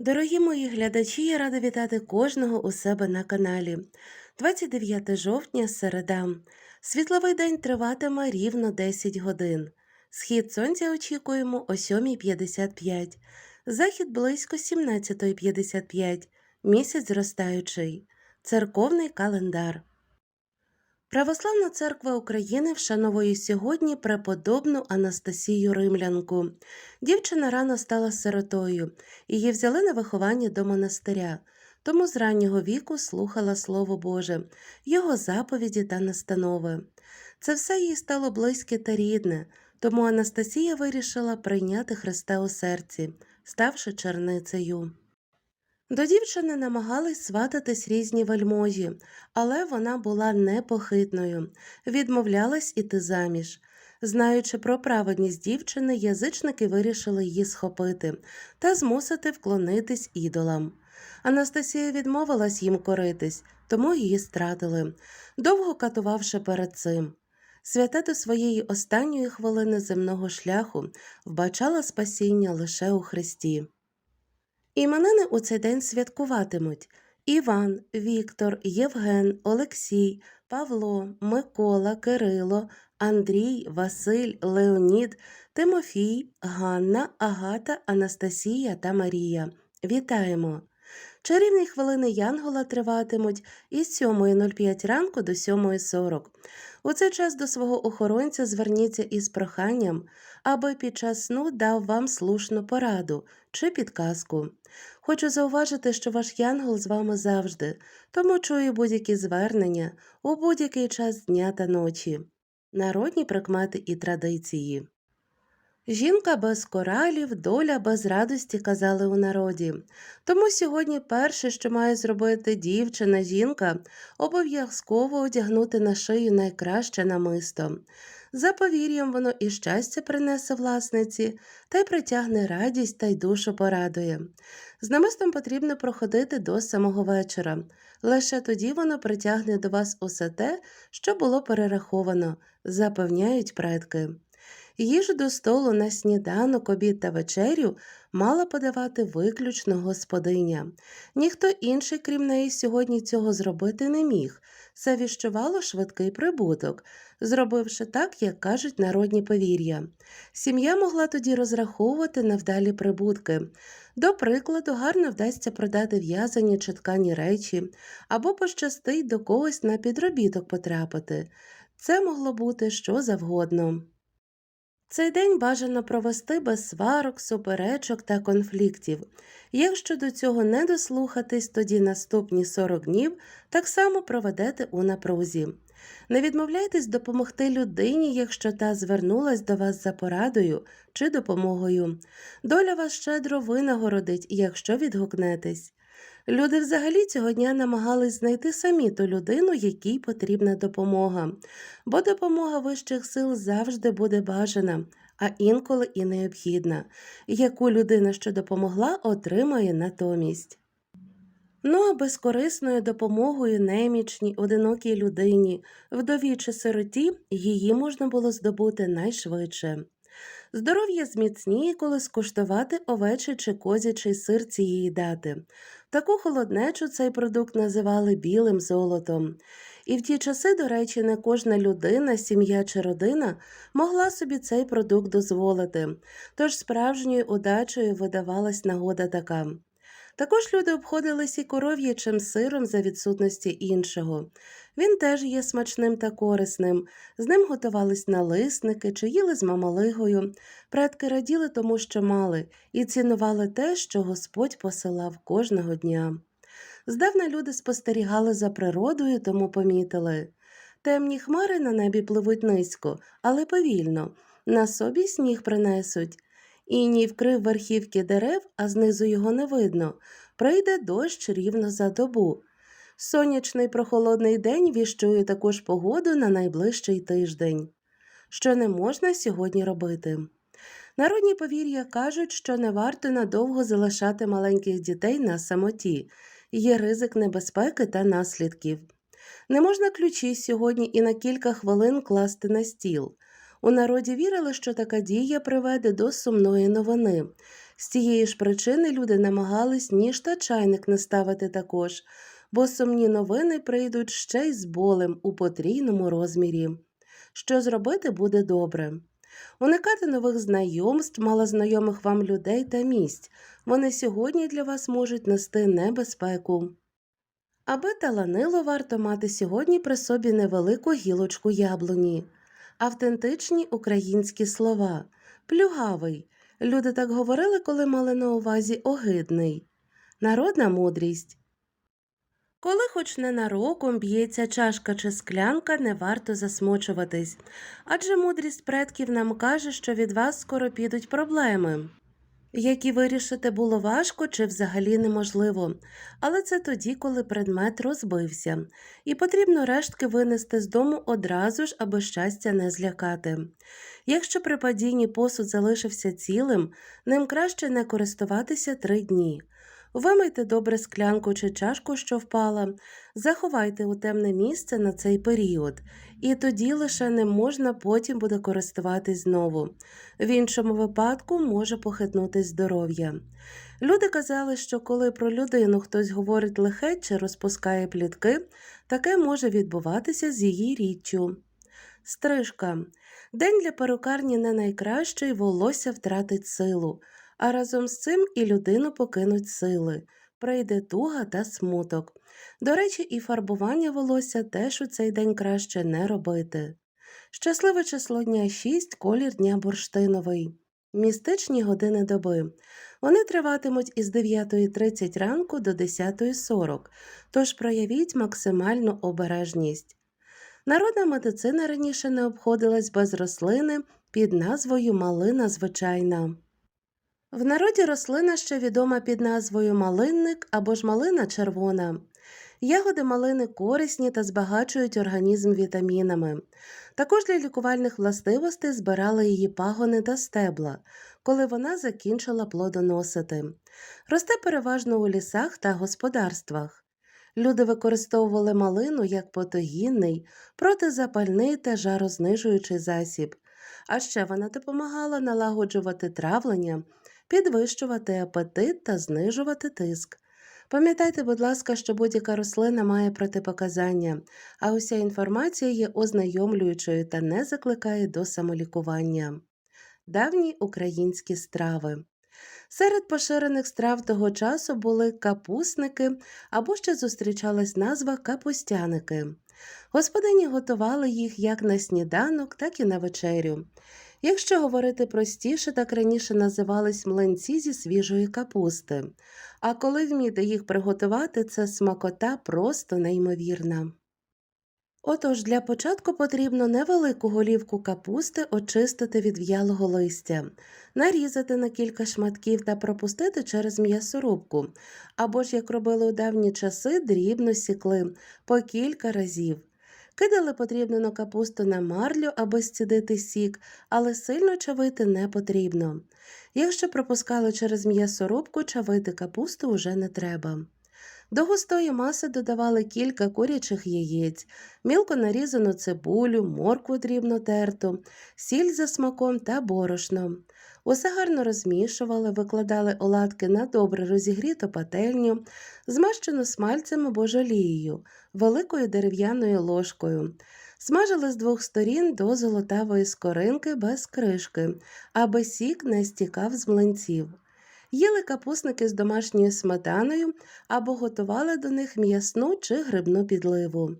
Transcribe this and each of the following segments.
Дорогі мої глядачі, я рада вітати кожного у себе на каналі. 29 жовтня, середа. Світловий день триватиме рівно 10 годин. Схід сонця очікуємо о 7.55, захід близько 17.55, місяць зростаючий. Церковний календар. Православна церква України вшановує сьогодні преподобну Анастасію Римлянку. Дівчина рано стала сиротою, її взяли на виховання до монастиря, тому з раннього віку слухала Слово Боже, його заповіді та настанови. Це все їй стало близьке та рідне, тому Анастасія вирішила прийняти Христа у серці, ставши черницею. До дівчини намагались свататись різні вельможі, але вона була непохитною, відмовлялась іти заміж. Знаючи про праведність дівчини, язичники вирішили її схопити та змусити вклонитись ідолам. Анастасія відмовилась їм коритись, тому її стратили, довго катувавши перед цим. Свята до своєї останньої хвилини земного шляху вбачала спасіння лише у Христі. Іменини у цей день святкуватимуть Іван, Віктор, Євген, Олексій, Павло, Микола, Кирило, Андрій, Василь, Леонід, Тимофій, Ганна, Агата, Анастасія та Марія. Вітаємо! Чарівні хвилини Янгола триватимуть із 7.05 ранку до 7.40. У цей час до свого охоронця зверніться із проханням, аби під час сну дав вам слушну пораду чи підказку. Хочу зауважити, що ваш янгол з вами завжди, тому чую будь-які звернення у будь-який час дня та ночі. Народні прикмети і традиції. Жінка без коралів, доля без радості, казали у народі. Тому сьогодні перше, що має зробити дівчина, жінка, обов'язково одягнути на шию найкраще намисто. За повір'ям воно і щастя принесе власниці, та й притягне радість та й душу порадує. З намистом потрібно проходити до самого вечора. Лише тоді воно притягне до вас усе те, що було перераховано, запевняють предки. Їжу до столу на сніданок, обід та вечерю мала подавати виключно господиня. Ніхто інший, крім неї, сьогодні цього зробити не міг. Це віщувало швидкий прибуток, зробивши так, як кажуть народні повір'я. Сім'я могла тоді розраховувати на вдалі прибутки. До прикладу, гарно вдасться продати в'язані чи ткані речі, або пощастить до когось на підробіток потрапити. Це могло бути що завгодно. Цей день бажано провести без сварок, суперечок та конфліктів. Якщо до цього не дослухатись, тоді наступні 40 днів так само проведете у напрузі. Не відмовляйтесь допомогти людині, якщо та звернулась до вас за порадою чи допомогою. Доля вас щедро винагородить, якщо відгукнетесь. Люди взагалі цього дня намагались знайти самі ту людину, якій потрібна допомога, бо допомога вищих сил завжди буде бажана, а інколи і необхідна, яку людина, що допомогла, отримає натомість. Ну а безкорисною допомогою немічній, одинокій людині, вдові чи сироті її можна було здобути найшвидше. Здоров'я зміцніє, коли скуштувати овечий чи козячий сир цієї дати. Таку холоднечу цей продукт називали білим золотом. І в ті часи, до речі, не кожна людина, сім'я чи родина могла собі цей продукт дозволити, тож справжньою удачею видавалась нагода така. Також люди обходились і коров'ячим сиром за відсутності іншого. Він теж є смачним та корисним. З ним готувались налисники чи їли з мамалигою. Предки раділи тому, що мали, і цінували те, що Господь посилав кожного дня. Здавна люди спостерігали за природою, тому помітили. Темні хмари на небі пливуть низько, але повільно, на собі сніг принесуть. Іній вкрив верхівки дерев, а знизу його не видно. Прийде дощ рівно за добу. Сонячний прохолодний день віщує також погоду на найближчий тиждень. Що не можна сьогодні робити? Народні повір'я кажуть, що не варто надовго залишати маленьких дітей на самоті, є ризик небезпеки та наслідків. Не можна ключі сьогодні і на кілька хвилин класти на стіл. У народі вірили, що така дія приведе до сумної новини. З цієї ж причини люди намагались ніж та чайник не ставити також, бо сумні новини прийдуть ще й з болем у потрійному розмірі. Що зробити буде добре. Уникати нових знайомств, малознайомих вам людей та місць. Вони сьогодні для вас можуть нести небезпеку. Аби таланило, варто мати сьогодні при собі невелику гілочку яблуні, автентичні українські слова, плюгавий. Люди так говорили, коли мали на увазі огидний, народна мудрість. Коли хоч ненароком б'ється чашка чи склянка, не варто засмочуватись, адже мудрість предків нам каже, що від вас скоро підуть проблеми, які вирішити було важко чи взагалі неможливо, але це тоді, коли предмет розбився, і потрібно рештки винести з дому одразу ж, аби щастя не злякати. Якщо при падінні посуд залишився цілим, ним краще не користуватися три дні. Вимийте добре склянку чи чашку, що впала, заховайте у темне місце на цей період, і тоді лише не можна потім буде користуватись знову. В іншому випадку може похитнути здоров'я. Люди казали, що коли про людину хтось говорить лихе чи розпускає плітки, таке може відбуватися з її річчю. Стрижка. День для перукарні не найкращий, волосся втратить силу а разом з цим і людину покинуть сили, прийде туга та смуток. До речі, і фарбування волосся теж у цей день краще не робити. Щасливе число дня 6, колір дня бурштиновий. Містичні години доби. Вони триватимуть із 9.30 ранку до 10.40, тож проявіть максимальну обережність. Народна медицина раніше не обходилась без рослини під назвою малина звичайна. В народі рослина ще відома під назвою малинник або ж малина червона. Ягоди малини корисні та збагачують організм вітамінами. Також для лікувальних властивостей збирали її пагони та стебла, коли вона закінчила плодоносити. Росте переважно у лісах та господарствах. Люди використовували малину як потогінний, протизапальний та жарознижуючий засіб, а ще вона допомагала налагоджувати травлення підвищувати апетит та знижувати тиск. Пам'ятайте, будь ласка, що будь-яка рослина має протипоказання, а уся інформація є ознайомлюючою та не закликає до самолікування. Давні українські страви. Серед поширених страв того часу були капусники або ще зустрічалась назва капустяники. Господині готували їх як на сніданок, так і на вечерю. Якщо говорити простіше, так раніше називались млинці зі свіжої капусти, а коли вміти їх приготувати, це смакота просто неймовірна. Отож, для початку потрібно невелику голівку капусти очистити від в'ялого листя, нарізати на кілька шматків та пропустити через м'ясорубку, або ж, як робили у давні часи, дрібно сікли по кілька разів. Кидали потрібну капусту на марлю, аби зцідити сік, але сильно чавити не потрібно. Якщо пропускали через м'ясорубку, чавити капусту вже не треба. До густої маси додавали кілька курячих яєць, мілко нарізану цибулю, моркву дрібно терту, сіль за смаком та борошно. Усе гарно розмішували, викладали оладки на добре розігріту пательню, змащену смальцем або жалією, великою дерев'яною ложкою. Смажили з двох сторін до золотавої скоринки без кришки, аби сік не стікав з млинців. Їли капусники з домашньою сметаною або готували до них м'ясну чи грибну підливу.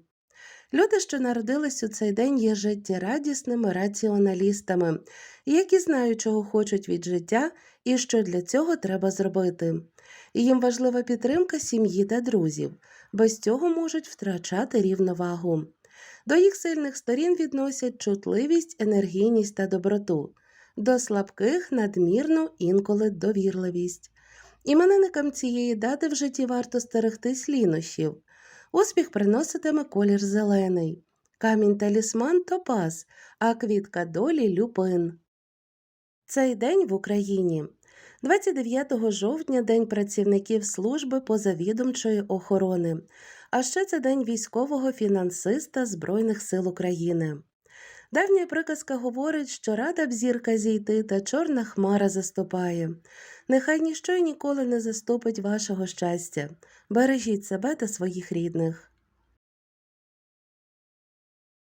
Люди, що народились у цей день, є життєрадісними раціоналістами, які знають, чого хочуть від життя і що для цього треба зробити. Їм важлива підтримка сім'ї та друзів, без цього можуть втрачати рівновагу. До їх сильних сторін відносять чутливість, енергійність та доброту, до слабких надмірну інколи довірливість. Іменинникам цієї дати в житті варто стерегтись лінощів. Успіх приноситиме колір зелений, камінь талісман топаз, а квітка долі люпин. Цей день в Україні 29 жовтня День працівників служби позавідомчої охорони, а ще це День військового фінансиста Збройних сил України. Давня приказка говорить, що рада б зірка зійти, та чорна хмара заступає. Нехай ніщо й ніколи не заступить вашого щастя. Бережіть себе та своїх рідних.